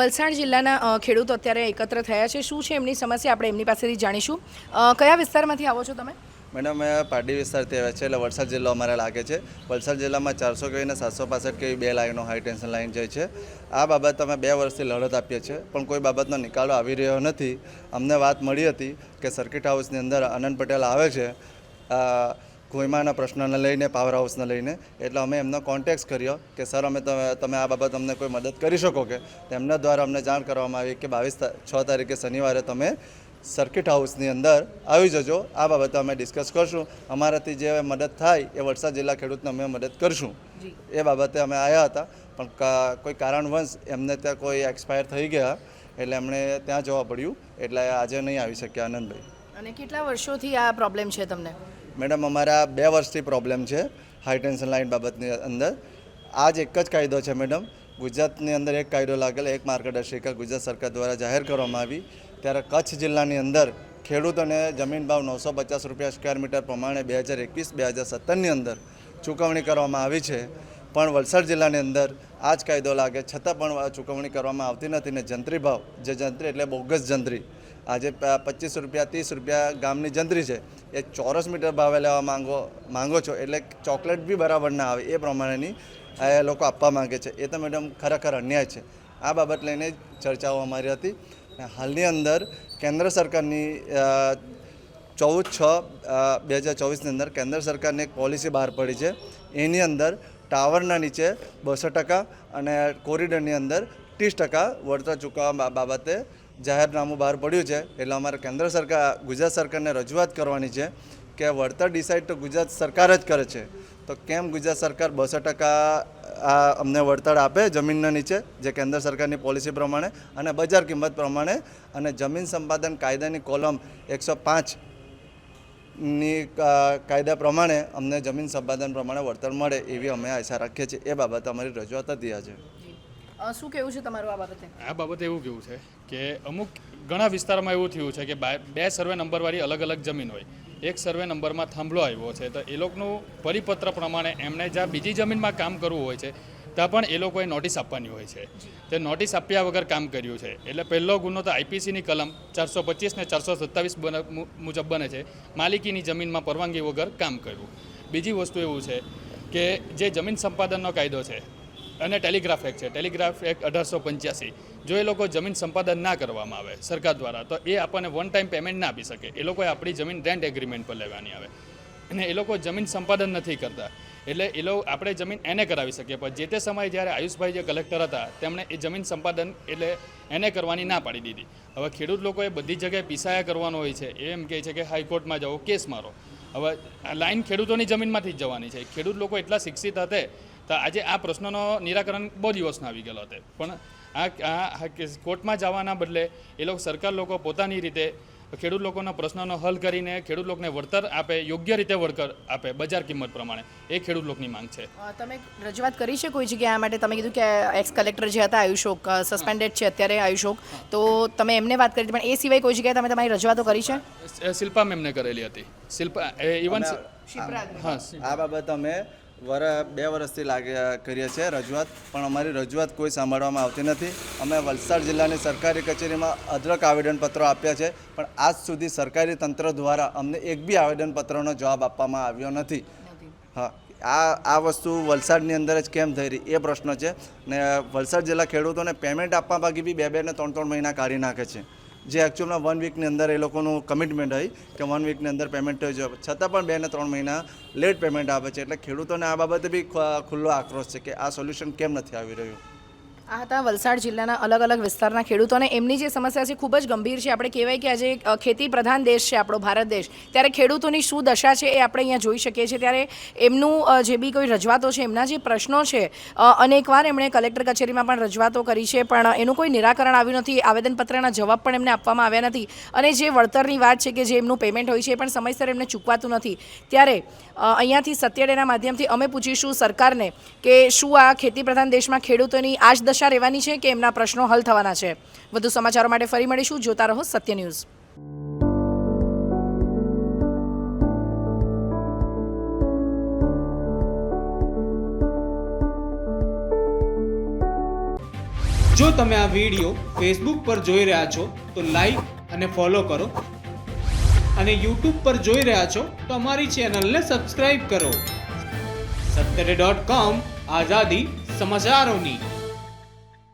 વલસાડ જિલ્લાના ખેડૂતો અત્યારે એકત્ર થયા છે. શું છે એમની સમસ્યા? આપણે એમની પાસેથી જાણીશું. કયા વિસ્તારમાંથી આવો છો તમે? મેડમ પારડી વિસ્તારથી આવ્યા છે, એટલે વલસાડ જિલ્લો અમારે લાગે છે. વલસાડ જિલ્લામાં ચારસો કહીને સાતસો પાસઠ કેવી બે લાઈનો હાઈ ટેન્શન લાઈન જાય છે. આ બાબત અમે બે વર્ષથી લડત આપીએ છીએ, પણ કોઈ બાબતનો નિકાલો આવી રહ્યો નથી. અમને વાત મળી હતી કે સર્કિટ હાઉસની અંદર આનંદ પટેલ આવે છે. કોઈમાના પ્રશ્નને લઈને પાવર હાઉસને લઈને. એટલે અમે એમનો કોન્ટેક્ટ કર્યો કે સર અમે તમે આ બાબત અમને કોઈ મદદ કરી શકો કે? તેમના દ્વારા અમને જાણ કરવામાં આવી કે બાવીસ છ તારીખે શનિવારે તમે સર્કિટ હાઉસની અંદર આવી જજો. આ બાબતે અમે ડિસ્કસ કરશું. અમારાથી જે મદદ થાય એ વલસાડ જિલ્લા ખેડૂતને અમે મદદ કરશું. એ બાબતે અમે આવ્યા હતા. પણ કોઈ કારણવંશ એમને ત્યાં કોઈ એક્સપાયર થઈ ગયા. એટલે એમણે ત્યાં જવા પડ્યું. એટલે આજે નહીં આવી શક્યા આનંદભાઈ. અને કેટલા વર્ષોથી આ પ્રોબ્લેમ છે તમને? મેડમ, અમારા બે વર્ષથી પ્રોબ્લેમ છે હાઈ ટેન્શન લાઇન બાબતની અંદર. આ જ એક જ કાયદો છે મેડમ. ગુજરાતની અંદર એક કાયદો લાગેલો, એક માર્ગદર્શિકા ગુજરાત સરકાર દ્વારા જાહેર કરવામાં આવી. ત્યારે કચ્છ જિલ્લાની અંદર ખેડૂતોને જમીન ભાવ નવસો પચાસ રૂપિયા સ્ક્વેર મીટર પ્રમાણે બે હજાર એકવીસ, બે હજાર સત્તરની અંદર ચૂકવણી કરવામાં આવી છે. પણ વલસાડ જિલ્લાની અંદર આ જ કાયદો લાગે, છતાં પણ ચૂકવણી કરવામાં આવતી નથી ને જંત્રી ભાવ, જે જંત્રી એટલે બોગસ જંત્રી આજે પચીસ રૂપિયા, ત્રીસ રૂપિયા ગામની જંત્રી છે, એ ચોરસ મીટર ભાવે લેવા માંગો માંગો છો, એટલે ચોકલેટ બી બરાબર ના આવે, એ પ્રમાણેની એ લોકો આપવા માંગે છે. એ તો મેડમ ખરેખર અન્યાય છે. આ બાબત લઈને ચર્ચાઓ અમારી હતી. હાલની અંદર કેન્દ્ર સરકારની ચૌદ છ બે હજાર ચોવીસની અંદર કેન્દ્ર સરકારની એક પોલિસી બહાર પડી છે. એની અંદર ટાવરના નીચે બસો ટકા અને કોરિડોરની અંદર ત્રીસ ટકા વળતર ચૂકવવા બાબતે જાહેરનામું બહાર પડ્યું છે, એટલે અમારે કેન્દ્ર સરકાર, ગુજરાત સરકારને રજૂઆત કરવાની છે કે વળતર ડિસાઇડ તો ગુજરાત સરકાર જ કરે છે. તો કેમ ગુજરાત સરકાર બસો ટકા આ અમને વળતર આપે જમીનના નીચે, જે કેન્દ્ર સરકારની પોલિસી પ્રમાણે અને બજાર કિંમત પ્રમાણે? અને જમીન સંપાદન કાયદાની કોલમ એકસો પાંચની કાયદા પ્રમાણે અમને જમીન સંપાદન પ્રમાણે વળતર મળે એવી અમે આશા રાખીએ છીએ. એ બાબત અમારી રજૂઆત હતી આજે શું કેવું છે તમારું આ બાબતે? આ બાબતે એવું કેવું છે કે અમુક ઘણા વિસ્તારમાં એવું થયું છે કે બા- બે સર્વે નંબરવાળી અલગ અલગ જમીન હોય. એક સર્વે નંબરમાં થાંભલો આવ્યો છે તો એ લોકોનું પરિપત્ર પ્રમાણે એમણે જ્યાં બીજી જમીનમાં કામ કરવું હોય છે ત્યાં પણ એ લોકોએ નોટિસ આપવાની હોય છે. તે નોટિસ આપ્યા વગર કામ કર્યું છે. એટલે પહેલો ગુનો તો આઈપીસીની કલમ ચારસો પચીસ ને ચારસો સત્તાવીસ મુજબ બને છે માલિકીની જમીનમાં પરવાનગી વગર કામ કર્યું. બીજી વસ્તુ એવું છે કે જે જમીન સંપાદનનો કાયદો છે અને ટેલિગ્રાફ એક્ટ છે. ટેલિગ્રાફ એક્ટ અઢારસો પંચ્યાસી. જો એ લોકો જમીન સંપાદન ના કરવામાં આવે સરકાર દ્વારા, તો એ આપણને વન ટાઈમ પેમેન્ટ ના આપી શકે. એ લોકોએ આપણી જમીન રેન્ટ એગ્રીમેન્ટ પર લેવાની આવે. અને એ લોકો જમીન સંપાદન નથી કરતા. એટલે એ લોકો આપણે જમીન એને કરાવી શકીએ. પણ જે તે સમયે જ્યારે આયુષભાઈ જે કલેક્ટર હતા, તેમણે એ જમીન સંપાદન એટલે એને કરવાની ના પાડી દીધી. હવે ખેડૂત લોકોએ બધી જગ્યાએ પીસાયા કરવાનો હોય છે. એ એમ કહે છે કે હાઈકોર્ટમાં જાઓ, કેસ મારો. હવે આ લાઈન ખેડૂતોની જમીનમાંથી જ જવાની છે. ખેડૂત લોકો એટલા શિક્ષિત હતે તો આજે આ પ્રશ્નનો નિરાકરણ બહુ દિવસનો આવી ગયેલો હતો. પણ આ કોર્ટમાં જવાના બદલે એ લોકો સરકાર લોકો પોતાની રીતે ખેડૂત લોકોના પ્રશ્નોનો હલ કરીને ખેડૂત લોકોને વળતર આપે યોગ્ય રીતે વળતર આપે બજાર કિંમત પ્રમાણે. એ ખેડૂત લોકોની માંગ છે. તમે રજૂઆત કરી છે કોઈ જગ્યાએ? આ માટે તમે કીધું કે એક્સ કલેક્ટર જે હતા આયુષોક સસ્પેન્ડેડ છે અત્યારે આયુષોક. તો તમે એમને વાત કરી પણ એ સિવાય કોઈ જગ્યાએ તમે તમારી રજૂઆતો કરી છે? શિલ્પા મેમને કરેલી હતી. શિલ્પા ઇવન હા. આ બાબત અમે વર, બે વર્ષથી લાગે, કરીએ છીએ રજૂઆત, પણ અમારી રજૂઆત કોઈ સાંભળવામાં આવતી નથી. અમે વલસાડ જિલ્લાની સરકારી કચેરીમાં અદ્રક આવેદનપત્રો આપ્યા છે, પણ આજ સુધી સરકારી તંત્ર દ્વારા અમને એક બી આવેદનપત્રનો જવાબ આપવામાં આવ્યો નથી. હા, આ આ વસ્તુ વલસાડની અંદર જ કેમ થઈ રહી, એ પ્રશ્ન છે. ને વલસાડ જિલ્લા ખેડૂતોને પેમેન્ટ આપવા બાકી બી બે બે ને ત્રણ ત્રણ મહિના કાઢી નાખે છે. જે એકચ્યુઅલમાં વન વીકની અંદર એ લોકોનું કમિટમેન્ટ હોય કે વન વીકની અંદર પેમેન્ટ થઈ જાય છતાં પણ બે ને ત્રણ મહિના લેટ પેમેન્ટ આપે છે. એટલે ખેડૂતોને આ બાબતે બી ખુલ્લો આક્રોશ છે કે આ સોલ્યુશન કેમ નથી આવી રહ્યું? આ હતા વલસાડ જિલ્લાના અલગ અલગ વિસ્તારના ખેડૂતોને. એમની જે સમસ્યા છે, ખૂબ જ ગંભીર છે. આપણે કહેવાય કે આજે ખેતી પ્રધાન દેશ છે આપણો ભારત દેશ. ત્યારે ખેડૂતોની શું દશા છે એ આપણે અહીંયા જોઈ શકીએ છીએ. ત્યારે એમનું જે બી કોઈ રજૂઆતો છે, એમના જે પ્રશ્નો છે અનેકવાર એમણે કલેક્ટર કચેરીમાં પણ રજૂઆતો કરી છે, પણ એનું કોઈ નિરાકરણ આવ્યું નથી. આવેદનપત્રના જવાબ પણ એમને આપવામાં આવ્યા નથી. અને જે વળતરની વાત છે કે જે એમનું પેમેન્ટ હોય છે, એ પણ સમયસર એમને ચૂકવાતું નથી. ત્યારે અહીંયાથી સત્યડેના માધ્યમથી અમે પૂછીશું સરકારને કે શું આ ખેતી પ્રધાન દેશમાં ખેડૂતોની આ જ દશા રહેવાની છે કે એમના પ્રશ્નો હલ થવાના છે. વધુ સમાચારો માટે ફરી મળીશું. જોતા રહો સત્ય ન્યૂઝ. જો તમે આ વીડિયો ફેસબુક પર જોઈ રહ્યા છો, તો લાઈક અને ફોલો કરો. અને યુટ્યુબ પર જોઈ રહ્યા છો, તો અમારી ચેનલને સબસ્ક્રાઈબ કરો. સત્તરે ડોટ કોમ આઝાદી સમાચારોની.